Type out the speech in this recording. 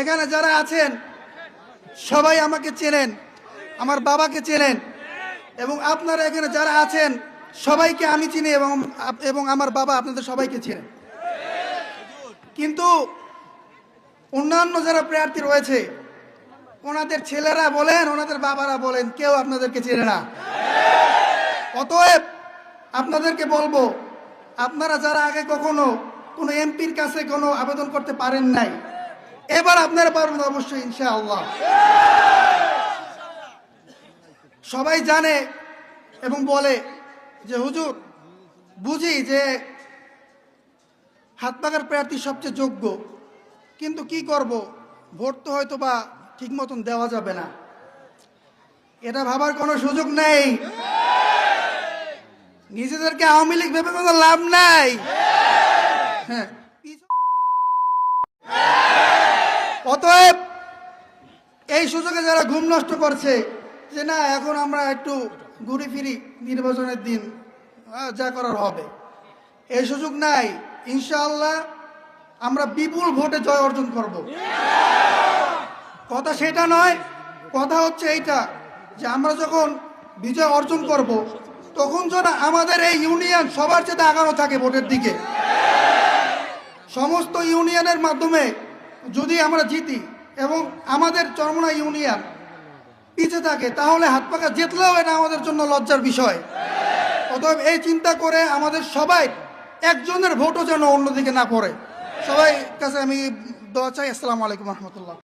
এখানে যারা আছেন, সবাই আমাকে চেনেন, আমার বাবাকে চেনেন, এবং আপনারা এখানে যারা আছেন, সবাইকে আমি চিনি এবং এবং আমার বাবা আপনাদের সবাইকে চেনেন। কিন্তু অন্যান্য যারা প্রার্থী রয়েছে, ওনাদের ছেলেরা বলেন, ওনাদের বাবারা বলেন, কেউ আপনাদেরকে চেনে না। অতএব আপনাদেরকে বলব, আপনারা যারা আগে কখনো কোনো এমপির কাছে কোনো আবেদন করতে পারেন নাই এবার আপনারা পারবেন অবশ্যই, ইনশাআল্লাহ। সবাই জানে এবং বলে যে, হুজুর, বুঝি যে হাত পাকার প্রার্থী সবচেয়ে যোগ্য, কিন্তু কি করব? ভোট তো হয়তো বা ঠিক মতন দেওয়া যাবে না। এটা ভাবার কোনো সুযোগ নেই। নিজেদেরকে আওয়ামী লীগ ভেবে কোনো লাভ নাই। হ্যাঁ অতএব এই সুযোগে যারা ঘুম নষ্ট করছে, যে না, এখন আমরা একটু ঘুরে ফিরি নির্বাচনের দিন যা করার হবে। এই সুযোগ নাই। ইনশাআল্লাহ আমরা বিপুল ভোটে জয় অর্জন করব। কথা সেটা নয়, কথা হচ্ছে এইটা যে আমরা যখন বিজয় অর্জন করব, তখন যেন আমাদের এই ইউনিয়ন সবার চেয়ে আগানো থাকে ভোটের দিকে। সমস্ত ইউনিয়নের মাধ্যমে যদি আমরা জিতি এবং আমাদের চরমনা ইউনিয়ন পিছিয়ে থাকে, তাহলে হাত পাকা জিতলেও এটা আমাদের জন্য লজ্জার বিষয়। অতএব এই চিন্তা করে আমাদের সবাই একজনের ভোটও যেন অন্যদিকে না পড়ে। সবাই কাছে আমি দোয়া চাই। আসসালামু আলাইকুম রহমতুল্লাহ।